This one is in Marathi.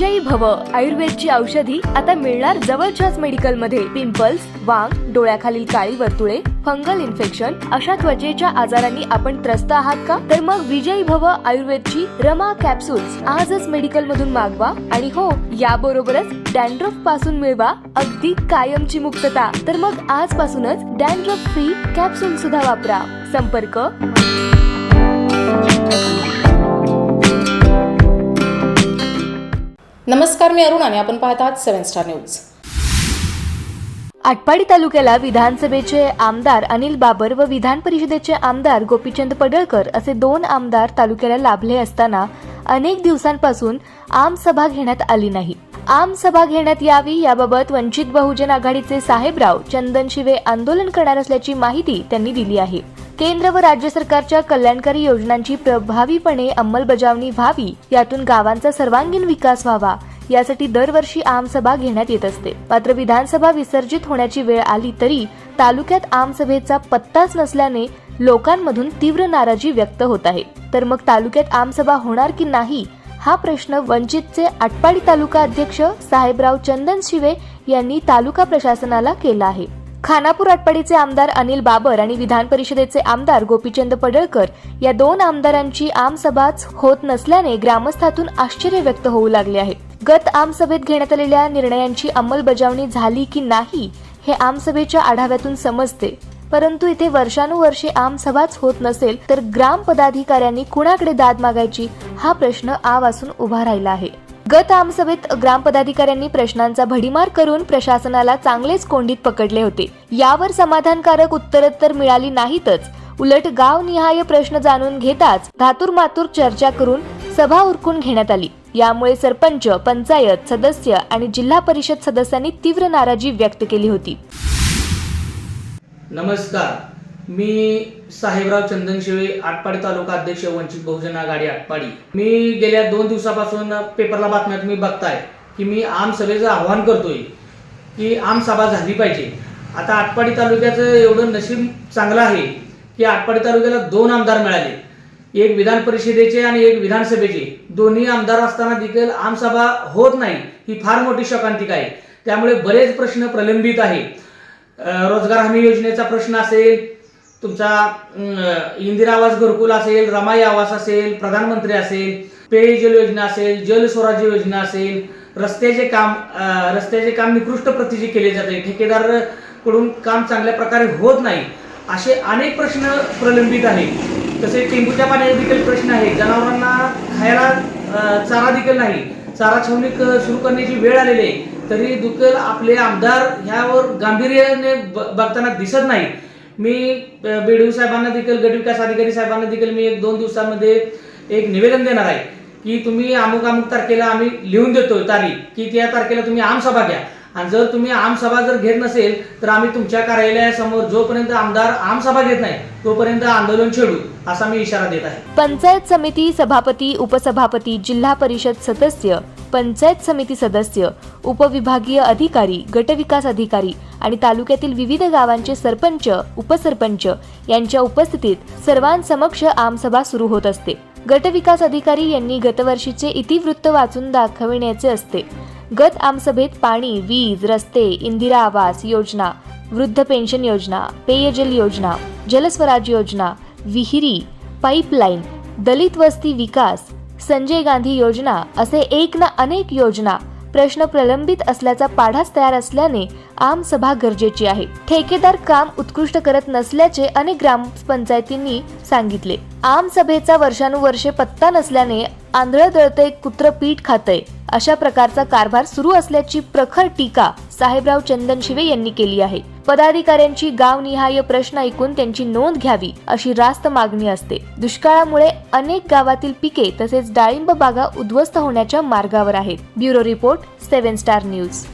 विजयी भव. आयुर्वेदची औषधी आता मिळणार जवळच्याच मेडिकलमध्ये. पिंपल्स वांग डोळ्याखालील काळी वर्तुळे फंगल इन्फेक्शन अशा त्वचेच्या आजारांनी आपण त्रस्त आहात का? तर मग विजयी भव आयुर्वेदची रमा कॅप्सूल्स आजच मेडिकल मधून मागवा आणि हो याबरोबरच डॅन्ड्रफपासून मिळवा अगदी कायमची मुक्तता. तर मग आजपासूनच डॅन्ड्रफ फ्री कॅप्सूल सुद्धा वापरा. संपर्क नमस्कार मी अरुण आणि आपण पाहत आहात सेव्हन स्टार न्यूज. आटपाडी तालुक्याला विधानसभेचे आमदार अनिल बाबर व विधान परिषदेचे आमदार गोपीचंद पडळकर असे दोन आमदार तालुक्याला लाभले असताना अनेक दिवसांपासून आम सभा घेण्यात आली नाही. आम सभा घेण्यात यावी याबाबत वंचित बहुजन आघाडीचे साहेबराव चंदन शिवे आंदोलन करणार असल्याची माहिती त्यांनी दिली आहे. केंद्र व राज्य सरकारच्या कल्याणकारी योजनांची प्रभावीपणे अंमलबजावणी व्हावी यातून गावांचा सर्वांगीण विकास व्हावा यासाठी दरवर्षी आमसभा घेण्यात येत असते. मात्र विधानसभा विसर्जित होण्याची वेळ आली तरी तालुक्यात आमसभेचा पत्ताच नसल्याने लोकांमधून तीव्र नाराजी व्यक्त होत आहे. तर मग तालुक्यात आमसभा होणार की नाही? हा प्रश्न वंचितचे आटपाडी तालुका अध्यक्ष साहेबराव चंदन शिवे यांनी तालुका प्रशासनाला केला आहे. खानापूर आटपाडीचे आमदार अनिल बाबर आणि विधान परिषदेचे आमदार गोपीचंद पडळकर या दोन आमदारांची आमसभाच होत नसल्याने ग्रामस्थातून आश्चर्य व्यक्त होऊ लागले आहे. गत आमसभेत घेण्यात आलेल्या निर्णयांची अंमलबजावणी झाली की नाही हे आमसभेच्या आढाव्यातून समजते. परंतु इथे वर्षानुवर्षे आमसभाच होत नसेल तर ग्राम पदाधिकाऱ्यांनी कुणाकडे दाद मागायची हा प्रश्न आवासून उभा राहिला आहे. गत आमसभेत ग्रामपदाधिकाऱ्यांनी प्रश्नांचा भडीमार करून प्रशासनाला चांगलेच कोंडीत पकडले होते. यावर समाधानकारक उत्तर तर मिळाली नाहीतच. उलट गावनिहाय प्रश्न जाणून घेताच धातूर मातूर चर्चा करून सभा उरकून घेण्यात आली. यामुळे सरपंच पंचायत सदस्य आणि जिल्हा परिषद सदस्यांनी तीव्र नाराजी व्यक्त केली होती. नमस्कार. मी साहेबराव चंदनशिवे आटपाडी तालुका अध्यक्ष वंचित बहुजन आघाडी आटपाडी. मी गेल्या दोन दिवसापासून पेपरला बातम्या तुम्ही बघताय की मी आम सभेचं आव्हान करतोय की आम सभा झाली पाहिजे. आता आटपाडी तालुक्याचं एवढं नशीब चांगलं आहे की आटपाडी तालुक्याला दोन आमदार मिळाले. एक विधान परिषदेचे आणि एक विधानसभेचे. दोन्ही आमदार असताना देखील आमसभा होत नाही ही फार मोठी शोकांतिका आहे. त्यामुळे बरेच प्रश्न प्रलंबित आहे. रोजगार हमी योजनेचा प्रश्न असेल तुमचा इंदिरा आवास घरकुल असेल रमाई आवास असेल प्रधानमंत्री असेल पेयजल योजना असेल जल स्वराज्य योजना असेल रस्त्याचे काम रस्त्याचे काम निकृष्ट प्रतीचे केले जाते. ठेकेदारकडून काम चांगल्या प्रकारे होत नाही. असे अनेक प्रश्न प्रलंबित आहेत. तसे टेंबूच्या पाण्याचे देखील प्रश्न आहे जनावरांना खायला चारा देखील नाही. चारा छावणी सुरू करण्याची वेळ आलेली आहे. तरी दुखल आपले आमदार ह्यावर गांभीर्याने ब- बघताना दिसत नाही. मी बेडू साहेबांना देखील गट विकास अधिकारी साहेबांना देखील मी एक दोन दिवसांमध्ये एक निवेदन देणार आहे. की तुम्ही अमुक अमुक तारखेला आम्ही लिहून देतोय तारीख. की त्या तारखेला तुम्ही आमसभा घ्या. आणि जर तुम्ही आमसभा जर घेत नसेल तर आम्ही तुमच्या कार्यालयासमोर जोपर्यंत आमदार आमसभा घेत नाही तोपर्यंत आंदोलन छेडू असा मी इशारा देत आहे. पंचायत समिती सभापती उपसभापती जिल्हा परिषद सदस्य पंचायत समिती सदस्य उपविभागीय अधिकारी गटविकास अधिकारी आणि तालुक्यातील विविध गावांचे सरपंच उपसरपंच यांच्या उपस्थितीत सर्वांसमक्ष आमसभा सुरू होत असते. गटविकास अधिकारी यांनी गतवर्षीचे इतिवृत्त वाचून दाखविण्याचे असते. गत आमसभेत पाणी वीज रस्ते इंदिरा आवास योजना वृद्ध पेन्शन योजना पेयजल योजना जलस्वराज योजना विहिरी पाईपलाईन दलित वस्ती विकास संजय गांधी योजना असे एक ना अनेक योजना प्रश्न प्रलंबित असल्याचा पाढाच तयार असल्याने आमसभा गरजेची आहे. ठेकेदार काम उत्कृष्ट करत नसल्याचे अनेक ग्रामपंचायतींनी सांगितले. आमसभेचा वर्षानुवर्षे पत्ता नसल्याने आंधळ दळतय कुत्र पीठ खातय. अशा प्रकारचा कारभार सुरू असल्याची प्रखर टीका साहेबराव चंदन शिवे यांनी केली आहे. पदाधिकाऱ्यांची गावनिहाय प्रश्न ऐकून त्यांची नोंद घ्यावी अशी रास्त मागणी असते. दुष्काळामुळे अनेक गावातील पिके तसेच डाळिंब बागा उद्ध्वस्त होण्याच्या मार्गावर आहेत. Bureau report seven star news.